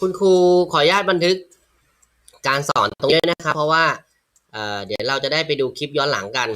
คุณครูขออนุญาตบันทึกการสอนตรงนี้นะครับ เพราะว่าเเดี๋ยวเราจะได้ไปดูคลิปย้อนหลังกัน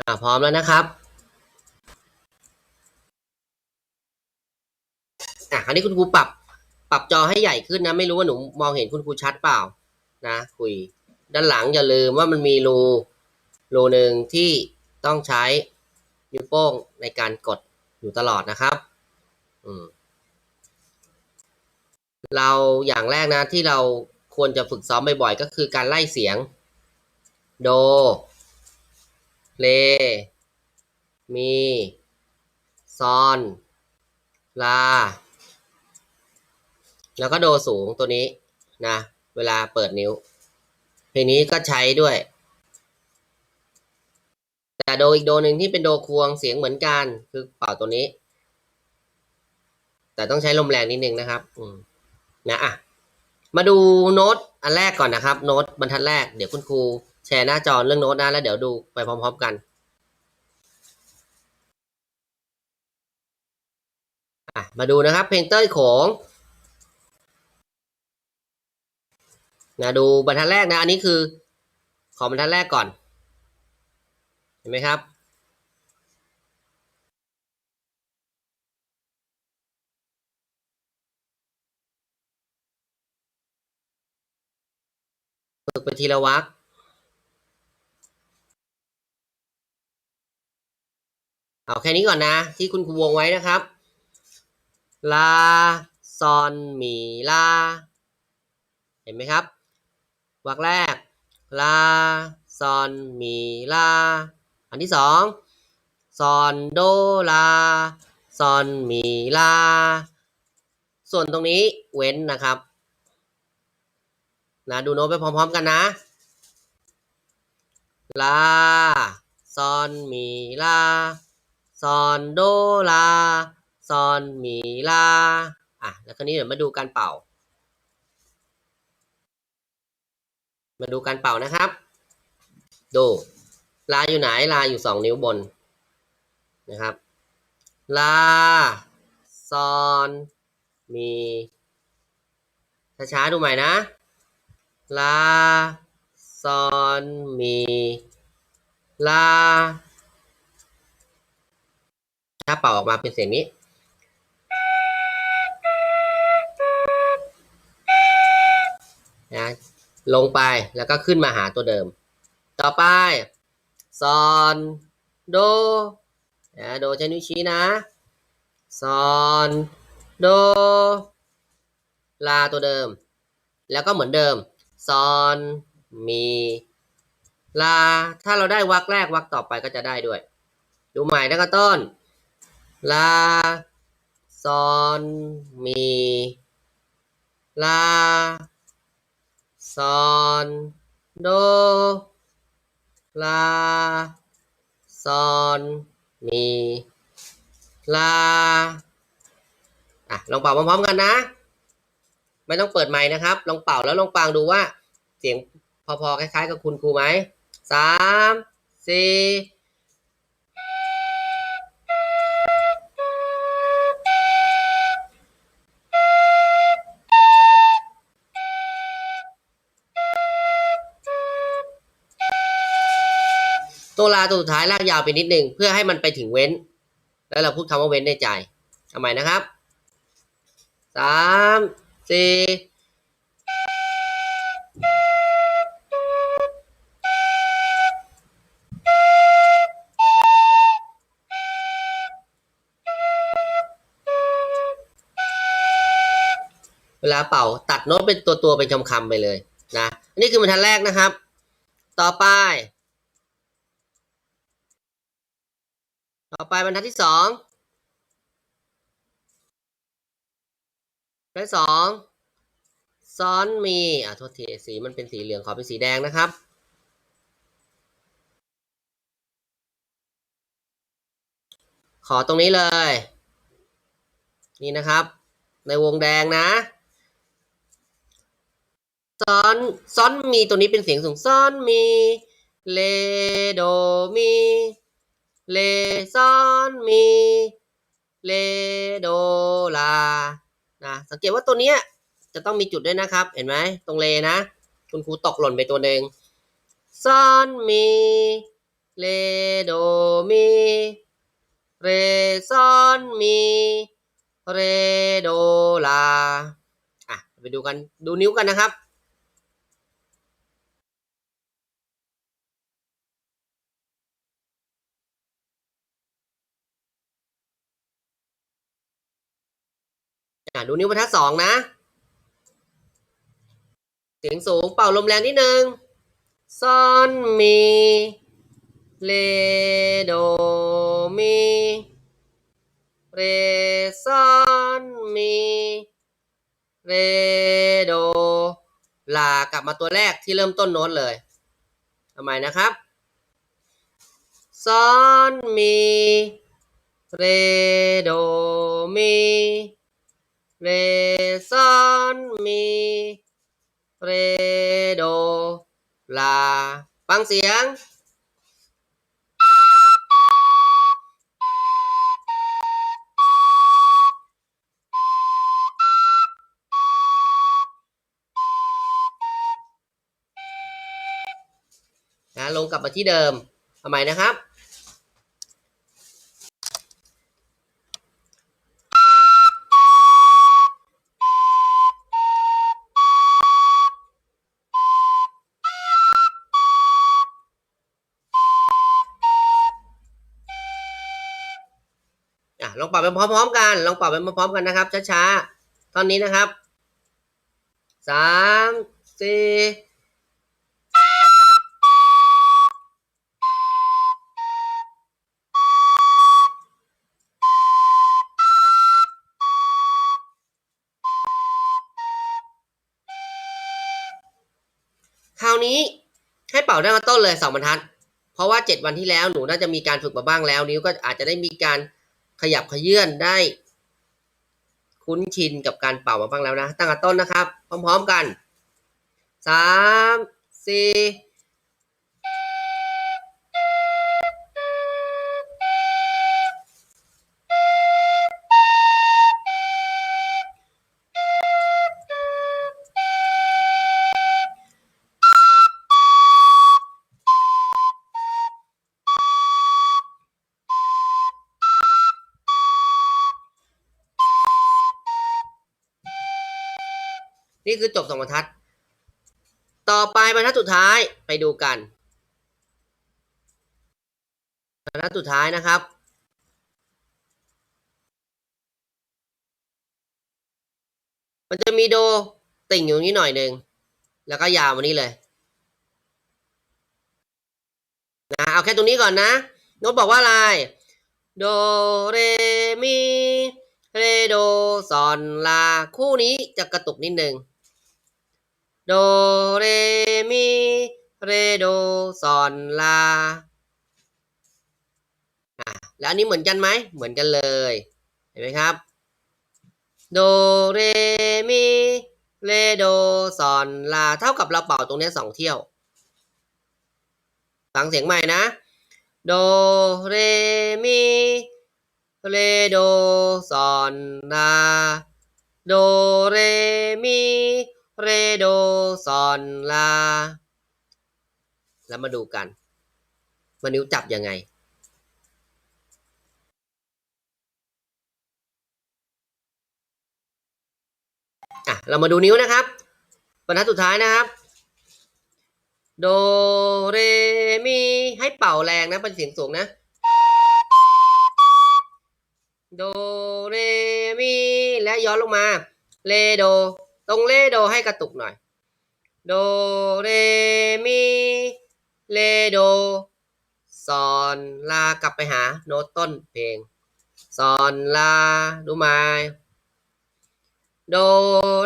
อ่าพร้อมแล้วนะครับอะคราวนี้คุณครูปรับ ปรับจอให้ใหญ่ขึ้นนะ ไม่รู้ว่าหนูมองเห็นคุณครูชัดเปล่า นะ คุย ด้านหลังอย่าลืมว่ามันมีรูรูหนึ่งที่ต้องใช้ นิ้วโป้งในการกดอยู่ตลอดนะครับเราอย่างแรกนะที่เราควรจะฝึกซ้อมบ่อยๆก็คือการไล่เสียง โด เล มี ซอน ลา แล้วก็โดสูงตัวนี้นะ เวลาเปิดนิ้ว เพลงนี้ก็ใช้ด้วย แต่โดอีกโดหนึ่งที่เป็นโดควงเสียงเหมือนกัน คือเป่าตัวนี้ แต่ต้องใช้ลมแรงนิดนึงนะครับนะอะมาดูโน้ตอันแรกก่อนนะครับ โน้ตบรรทัดแรกเดี๋ยวคุณครูแชร์หน้าจอเรื่องโน้ตนะแล้วเดี๋ยวดูไปพร้อมๆกันอะมาดูนะครับ เพลงเต้ยโขงนะดูบรรทัดแรกนะ อันนี้คือ ขอบรรทัดแรกก่อน เห็นไหมครับฝึกไปทีละวรรคเอาแค่นี้ก่อนนะ ที่คุณครูวงไว้นะครับ ลา ซอนมีลา เห็นไหมครับวรรคแรก ลา ซอนมีลา อันที่สองซอนโดลาซอนมีลา ส่วนตรงนี้เว้นนะครับนะดูโน้ตไปพร้อมๆกันนะ ลาซอนมีลาซอนโดลาซอนมีลา อะ แล้วคราวนี้เดี๋ยวมาดูการเป่า มาดูการเป่านะครับดู ลาอยู่ไหนลาอยู่สองนิ้วบนนะครับลาซอนมีช้าๆดูใหม่นะลาซอนมีลาถ้าเป่าออกมาเป็นเสียงนี้นะลงไปแล้วก็ขึ้นมาหาตัวเดิม ต่อไป ซอนโดนะโดใช้นิ้วชี้นะซอนโดลาตัวเดิม แล้วก็เหมือนเดิมซอนมีลา ถ้าเราได้วรรคแรกวรรคต่อไปก็จะได้ด้วย ดูใหม่แล้วก็ต้น ลาซอนมีลาซอนโด ลาซอนมีลาอะลองเป่าพร้อมๆกันนะ ไม่ต้องเปิดไมค์นะครับ ลองเป่าแล้วลองฟังดูว่า เสียงพอๆคล้ายๆ กับคุณครูไหมสามสี่ ตัวลาตัวสุดท้ายลากยาวไปนิดนึงเพื่อให้มันไปถึงเว้น แล้วเราพูดคำว่าเว้นในใจทำไมนะครับสามสี่เวลาเป่าตัดโน้ตเป็นตัวตัวเป็นคำคำไปเลยนะอันนี้คือบรรทัดแรกนะครับ ต่อไป ต่อไปบรรทัดที่สองบรรทัดสองซ้อนมีอะโทษทีสีมันเป็นสีเหลืองขอเป็นสีแดงนะครับ ขอตรงนี้เลย นี่นะครับ ในวงแดงนะซ้อนซ้อนมีตัวนี้เป็นเสียงสูงซ้อนมีเลโดมี เลซอนมีเลโดลานะสังเกตว่าตัวเนี้ยจะต้องมีจุดด้วยนะครับ เห็นไหมตรงเลนะ คุณครูตกหล่นไปตัวหนึ่งซอนมีเลโดมีเรซอนมีเรโดลาอะไปดูกันดูนิ้วกันนะครับ อะดูนิ้วบรรทัดสองนะ เสียงสูงเป่าลมแรงนิดนึงซอนมีเลโดมีเรซอนมีเรโดลากลับมาตัวแรกที่เริ่มต้นโน้ตเลยทำไมนะครับซอนมีเรโดมี เรซอนมีเรโดลาฟังเสียง นะลงกลับมาที่เดิมทำไมนะครับ ลองปรับไปพร้อมๆกันลองปรับไปพร้อมๆกันนะครับ ช้าๆตอนนี้นะครับสามสี่คราวนี้ให้เป่าได้มาต้นเลยสองบรรทัด เพราะว่าเจ็ดวันที่แล้วหนูน่าจะมีการฝึกมาบ้างแล้ว นิ้วก็อาจจะได้มีการ ขยับขยื่นได้ คุ้นชินกับการเป่ามาบ้างแล้วนะ ตั้งแต่ต้นนะครับ พร้อมๆกันสามสี่ นี่คือจบสองบรรทัด ต่อไปบรรทัดสุดท้ายไปดูกัน บรรทัดสุดท้ายนะครับมันจะมีโดติ่งอยู่นี้หน่อยหนึ่งแล้วก็ยาวมานี่เลยนะเอาแค่ตรงนี้ก่อนนะโน้ตบอกว่าอะไรโดเรมีเรโดซอนลาคู่นี้จะกระตุกนิดนึง โดเรมีเรโดซอนลาแล้วอันนี้เหมือนกันไหมเหมือนกันเลย เห็นไหมครับ โดเรมีเรโดซอนลา เท่ากับเราเป่าตรงนี้สองเที่ยว ฟังเสียงใหม่นะ โดเรมีเรโดซอนลา โดเรมี เรโดซอนลา แล้วมาดูกันว่านิ้วจับยังไง อะ เรามาดูนิ้วนะครับบรรทัดสุดท้ายนะครับ โดเรมีให้เป่าแรงนะ เป็นเสียงสูงนะ โดเรมีและย้อนลงมาเรโด ตรงเรโดให้กระตุกหน่อย โดเรมีเรโดซอนลากลับไปหาโน้ตต้นเพลงซอนลาดูไหมโด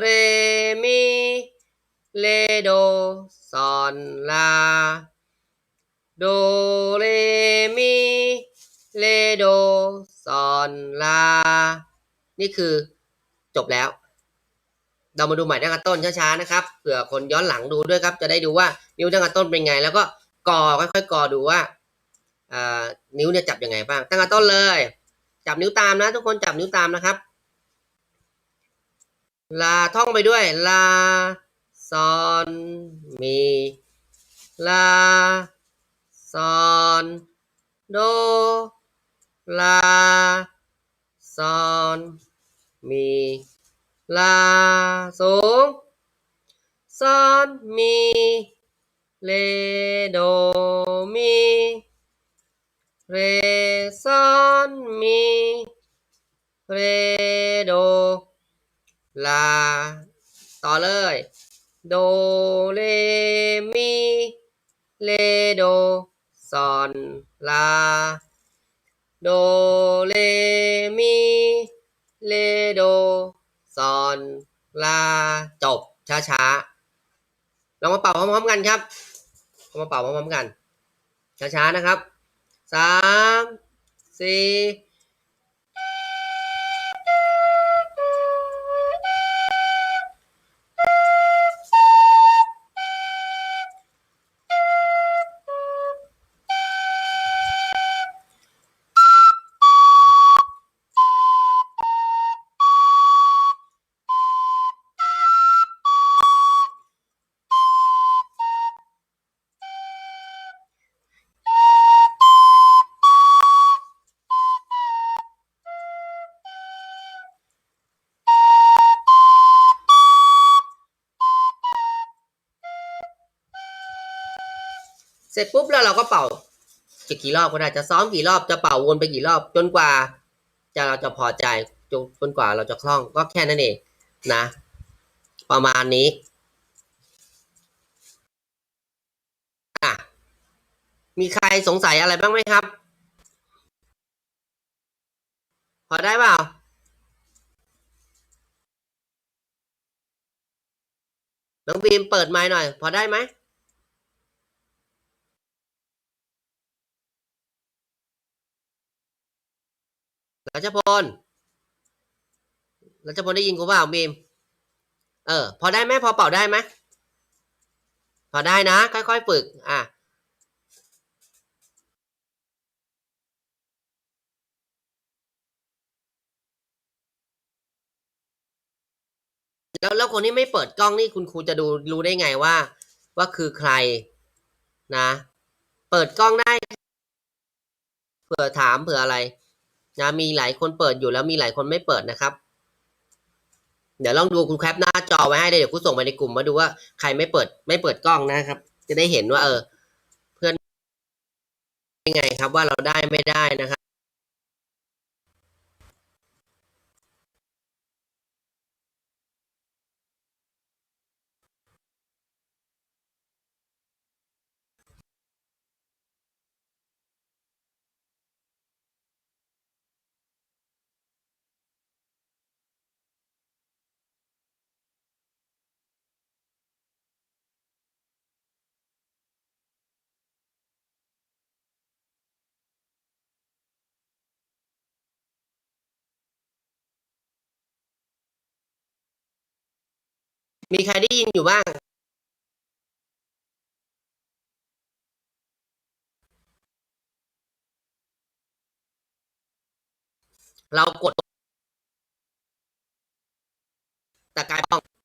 เรมีเรโดซอนลาโดเรมีเรโดซอนลา นี่คือจบแล้ว เรามาดูใหม่ตั้งแต่ต้นช้าๆนะครับเผื่อคนย้อนหลังดูด้วยครับ จะได้ดูว่านิ้วตั้งแต่ต้นเป็นไง แล้วก็กอค่อยๆกอดูว่าอ่านิ้วเนี่ยจับยังไงบ้าง ตั้งแต่ต้นเลย จับนิ้วตามนะ ทุกคนจับนิ้วตามนะครับ ลาท่องไปด้วย ลาซอนมีลาซอนโดลาซอนมี ลาสูงซอนมีเลโดมีเรซอนมีเรโดลาต่อเลยโดเลมีเลโดซอนลาโดเลมีเลโด ซอนลาจบช้าๆลองมาเป่าพร้อมๆกันครับเอามาเป่าพร้อมๆกันช้าๆนะครับสามสี่ เสร็จปุ๊บแล้วเราก็เป่าจะกี่รอบก็ได้จะซ้อมกี่รอบจะเป่าวนไปกี่รอบจนกว่า จะเราจะพอใจจนจนกว่าเราจะคล่องก็แค่นั้นเองนะ ประมาณนี้อะมีใครสงสัยอะไรบ้างไหมครับ พอได้เปล่าน้องบีมเปิดไมค์หน่อย พอได้ไหม รัชพลรัชพลได้ยินกูเปล่าบีมเออ พอได้ไหมพอเป่าได้ไหมพอได้นะ ค่อยๆฝึก อะแล้วแล้วคนที่ไม่เปิดกล้องนี่คุณครูจะดูรู้ได้ไงว่า ว่าคือใครนะ เปิดกล้องได้เผื่อถามเผื่ออะไร นะมีหลายคนเปิดอยู่แล้วมีหลายคนไม่เปิดนะครับ เดี๋ยวลองดูคุณแคปหน้าจอไว้ให้เดี๋ยวคุณส่งไปในกลุ่มมาดูว่าใครไม่เปิด ไม่เปิดกล้องนะครับ จะได้เห็นว่า เออ เพื่อนยังไงครับว่าเราได้ไม่ได้นะครับ มีใครได้ยินอยู่บ้าง เรากดตะกายป้อง